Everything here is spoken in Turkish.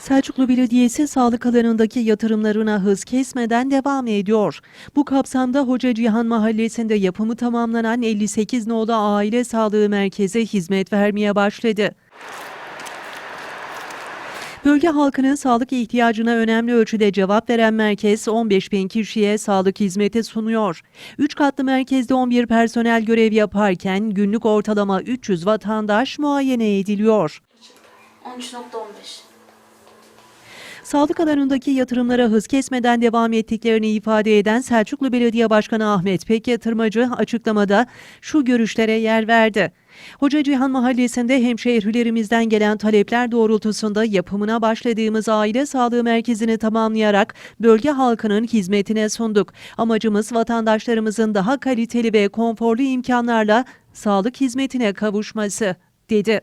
Selçuklu Belediyesi sağlık alanındaki yatırımlarına hız kesmeden devam ediyor. Bu kapsamda Hoca Cihan Mahallesi'nde yapımı tamamlanan 58 nolu aile sağlığı merkezi hizmet vermeye başladı. Bölge halkının sağlık ihtiyacına önemli ölçüde cevap veren merkez 15 bin kişiye sağlık hizmeti sunuyor. 3 katlı merkezde 11 personel görev yaparken günlük ortalama 300 vatandaş muayene ediliyor. 13.15. Sağlık alanındaki yatırımlara hız kesmeden devam ettiklerini ifade eden Selçuklu Belediye Başkanı Ahmet Pekyatırmacı açıklamada şu görüşlere yer verdi. Hoca Cihan Mahallesi'nde hemşehrilerimizden gelen talepler doğrultusunda yapımına başladığımız aile sağlığı merkezini tamamlayarak bölge halkının hizmetine sunduk. Amacımız vatandaşlarımızın daha kaliteli ve konforlu imkanlarla sağlık hizmetine kavuşması, dedi.